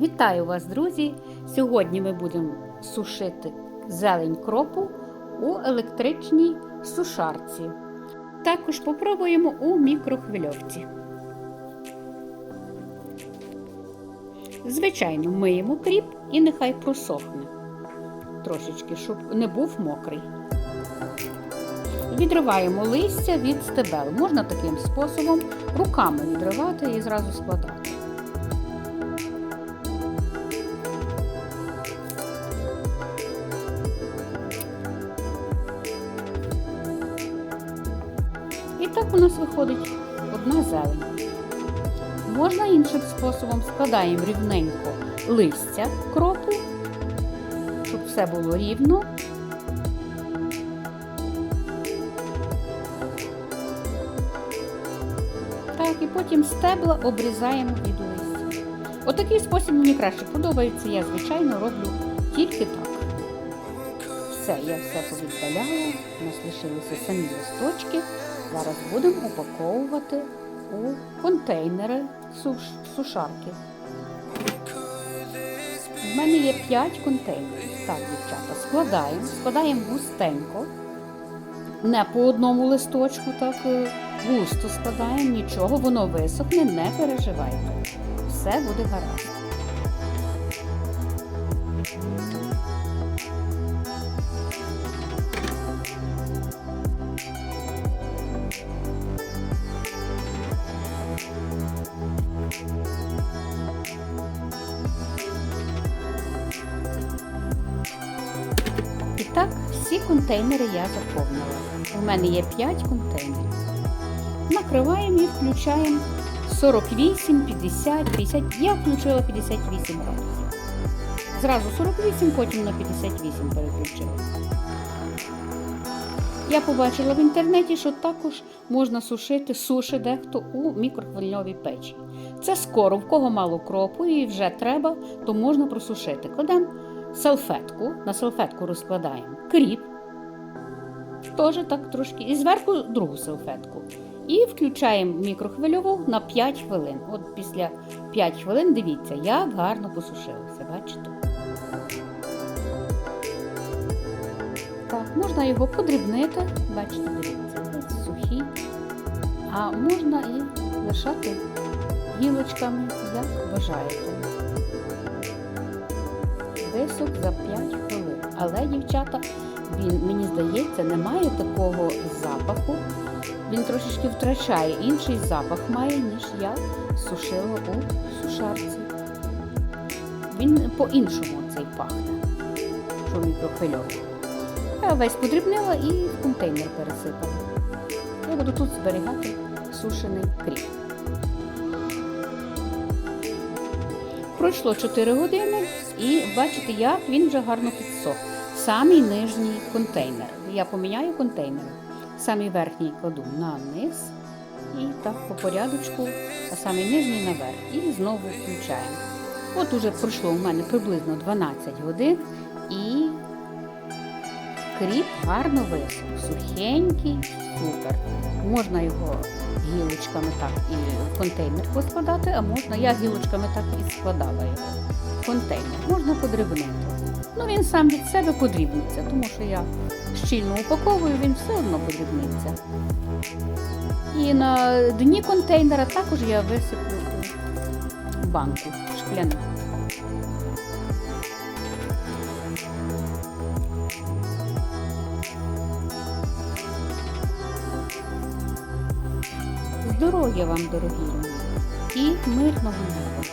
Вітаю вас, друзі! Сьогодні ми будемо сушити зелень кропу у електричній сушарці. Також попробуємо у мікрохвильовці. Звичайно, миємо кріп і нехай просохне трошечки, щоб не був мокрий. Відриваємо листя від стебел. Можна таким способом руками відривати і зразу складати. Так у нас виходить одна зелень. Можна іншим способом складаємо рівненько листя кропу, щоб все було рівно. Так, і потім стебла обрізаємо від листя. Отакий спосіб мені краще подобається. Я, звичайно, роблю тільки так. Все, я все повіддаляла, у нас лишилися самі листочки. Зараз будемо упаковувати у контейнери суш... сушарки. У мене є 5 контейнерів. Так, дівчата, складаємо, складаємо густенько. Не по одному листочку, так е, густо складаємо, нічого, воно висохне, не переживайте. Все буде гаразд. Всі контейнери я заповнила. У мене є 5 контейнерів. Накриваємо і включаємо 48, 50, 50. Я включила 58 градусів. Зразу 48, потім на 58 переключила. Я побачила в інтернеті, що також можна сушити суші дехто у мікрохвильовій печі. Це скоро, в кого мало кропу і вже треба, то можна просушити. Кладемо салфетку, на салфетку розкладаємо кріп, теж так трошки, і зверху другу салфетку. І включаємо мікрохвильову на 5 хвилин. От після 5 хвилин дивіться, як гарно посушилося, бачите? Так, можна його подрібнити, бачите, дивіться, сухі. А можна і лишати гілочками, як бажаєте. Висох за 5 хвилин. Але, дівчата, він, мені здається, не має такого запаху. Він трошечки втрачає інший запах має, ніж я сушила у сушарці. Він по-іншому цей пахне, що мікрохвильовий. Я весь подрібнила і в контейнер пересипала. Я буду тут зберігати сушений кріп. Пройшло 4 години і бачите, як він вже гарно підсох. Самий нижній контейнер. Я поміняю контейнери. Самий верхній кладу на низ і так по порядочку, а самий нижній наверх. І знову включаємо. От уже пройшло у мене приблизно 12 годин кріп гарно висох, сухенький, супер. Можна його гілочками так і в контейнер поскладати, а можна, я гілочками так і складала його в контейнер. Можна подрібнити. Ну він сам від себе подрібниться, тому що я щільно упаковую, він все одно подрібниться. І на дні контейнера також я висиплю банку шкляну. Здоров'я вам, дорогі і мирного неба.